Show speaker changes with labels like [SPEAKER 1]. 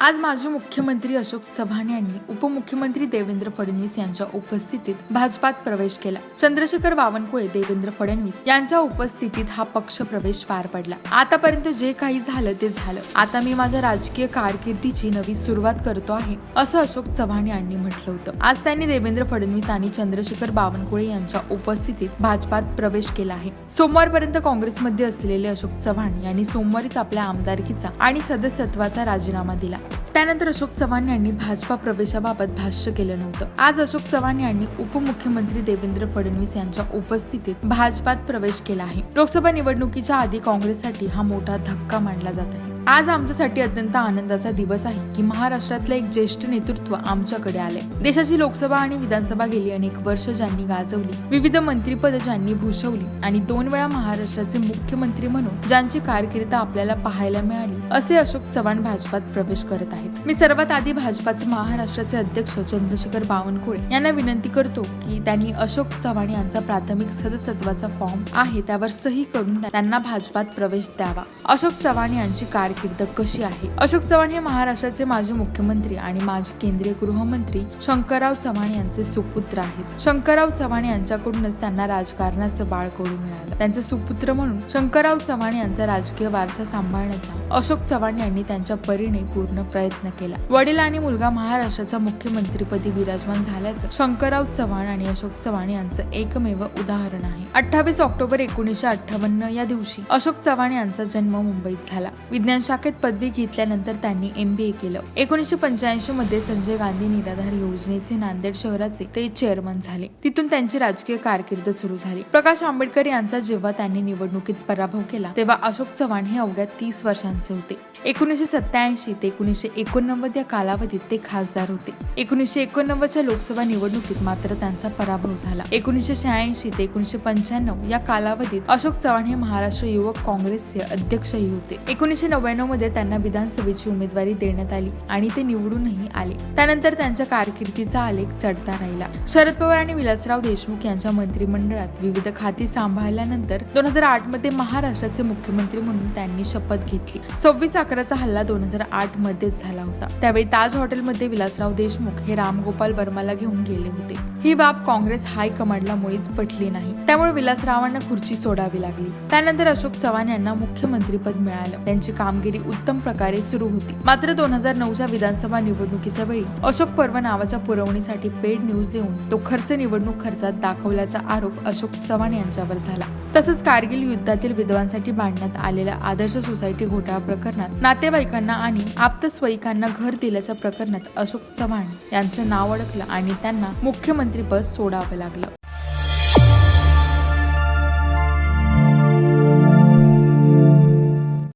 [SPEAKER 1] आज माजी मुख्यमंत्री अशोक चव्हाण यांनी उपमुख्यमंत्री देवेंद्र फडणवीस यांच्या उपस्थितीत भाजपात प्रवेश केला. चंद्रशेखर बावनकुळे देवेंद्र फडणवीस यांच्या उपस्थितीत हा पक्ष प्रवेश पार पडला. आतापर्यंत जे काही झालं ते झालं. आता मी माझ्या राजकीय कारकिर्दीची नवी सुरुवात करतो आहे असं अशोक चव्हाण यांनी म्हटलं होतं. आज त्यांनी देवेंद्र फडणवीस आणि चंद्रशेखर बावनकुळे यांच्या उपस्थितीत भाजपात प्रवेश केला आहे. सोमवारपर्यंत काँग्रेसमध्ये असलेले अशोक चव्हाण यांनी सोमवारीच आपल्या आमदारकीचा आणि सदस्यत्वाचा राजीनामा दिला. त्यानंतर अशोक चव्हाण यांनी भाजपा प्रवेशाबाबत भाष्य केलं नव्हतं. आज अशोक चव्हाण यांनी उपमुख्यमंत्री देवेंद्र फडणवीस यांच्या उपस्थितीत भाजपात प्रवेश केला आहे. लोकसभा निवडणुकीच्या आधी काँग्रेससाठी हा मोठा धक्का मानला जात आहे आज आमच्यासाठी अत्यंत आनंदाचा दिवस आहे की महाराष्ट्रातलं एक ज्येष्ठ नेतृत्व आमच्याकडे आले देशाची लोकसभा आणि विधानसभा गेली अनेक वर्ष ज्यांनी गाजवली विविध मंत्रीपद ज्यांनी भूषवली आणि दोन वेळा महाराष्ट्राचे मुख्यमंत्री म्हणून ज्यांची कारकिर्द आपल्याला पाहायला मिळाली असे अशोक चव्हाण भाजपात प्रवेश करत आहेत. मी सर्वात आधी भाजपाचे महाराष्ट्राचे अध्यक्ष चंद्रशेखर बावनकुळे यांना विनंती करतो की त्यांनी अशोक चव्हाण यांचा प्राथमिक सदस्यत्वाचा फॉर्म आहे त्यावर सही करून त्यांना भाजपात प्रवेश द्यावा. अशोक चव्हाण यांची कारकीर्द कशी आहे? अशोक चव्हाण हे महाराष्ट्राचे माजी मुख्यमंत्री आणि माजी केंद्रीय गृहमंत्री शंकरराव चव्हाण यांचे सुपुत्र आहेत. शंकरराव चव्हाण यांच्याकडूनच त्यांना राजकारणाचं बाळ करून मिळालं. त्यांचे सुपुत्र म्हणून शंकरराव चव्हाण यांचा राजकीय वारसा सांभाळण्याचा अशोक चव्हाण यांनी त्यांच्या परीने पूर्ण प्रयत्न केला. वडील आणि मुलगा महाराष्ट्राच्या मुख्यमंत्रीपदी विराजमान झाल्याचं शंकरराव चव्हाण आणि अशोक चव्हाण यांचं एकमेव उदाहरण आहे. अठ्ठावीस ऑक्टोबर एकोणीसशे अठ्ठावन्न या दिवशी अशोक चव्हाण यांचा जन्म मुंबईत झाला. विज्ञान शाखेत पदवी घेतल्यानंतर त्यांनी एमबीए केलं. एकोणीसशे पंच्याऐंशी मध्ये संजय गांधी निराधार योजनेचे नांदेड शहराचे ते चेअरमन झाले. तिथून त्यांची राजकीय कारकीर्द सुरू झाली. प्रकाश आंबेडकर यांचा जेव्हा त्यांनी निवडणुकीत पराभव केला तेव्हा अशोक चव्हाण हे अवघ्या तीस वर्षांचे होते. एकोणीसशे सत्याऐंशी ते एकोणीसशे एकोणनव्वद या कालावधीत ते खासदार होते. एकोणीसशे एकोणनव्वदच्या लोकसभा निवडणुकीत मात्र त्यांचा पराभव झाला. एकोणीसशे शहाऐंशी ते एकोणीसशे पंच्याण्णव या कालावधीत अशोक चव्हाण हे महाराष्ट्र युवक काँग्रेसचे अध्यक्षही होते. एकोणीसशे नव्याण्णव मध्ये त्यांना विधानसभेची उमेदवारी देण्यात आली आणि ते निवडूनही आले. त्यानंतर त्यांच्या कारकिर्दीचा आलेख चढता राहिला. शरद पवार आणि विलासराव देशमुख यांच्या मंत्रिमंडळात विविध खाती सांभाळल्यानंतर दोन हजार आठमध्ये महाराष्ट्राचे मुख्यमंत्री म्हणून त्यांनी शपथ घेतली. सव्वीस अकराचा हल्ला दोन हजार आठ मध्येच झाला होता. त्यावेळी ताज हॉटेलमध्ये विलासराव देशमुख हे रामगोपाल वर्माला घेऊन गेले होते. ही बाब काँग्रेस हायकमांडला मुळीच पटली नाही. त्यामुळे विलासरावांना खुर्ची सोडावी लागली. त्यानंतर अशोक चव्हाण यांना मुख्यमंत्रीपद मिळालं. त्यांची काम कामगिरी उत्तम प्रकारे सुरू होती. मात्र दोन हजार नऊच्या विधानसभा निवडणुकीच्या वेळी अशोक पर्व नावाच्या पुरवणीसाठी पेड न्यूज देऊन तो खर्च निवडणूक खर्चात दाखवल्याचा आरोप अशोक चव्हाण यांच्यावर झाला. तसंच कारगिल युद्धातील विधवांसाठी बांधण्यात आलेल्या आदर्श सोसायटी घोटाळा प्रकरणात नातेवाईकांना आणि आप्तस्वयिकांना घर दिल्याच्या प्रकरणात अशोक चव्हाण यांचं नाव अडकलं आणि त्यांना मुख्यमंत्रीपद सोडावं लागलं.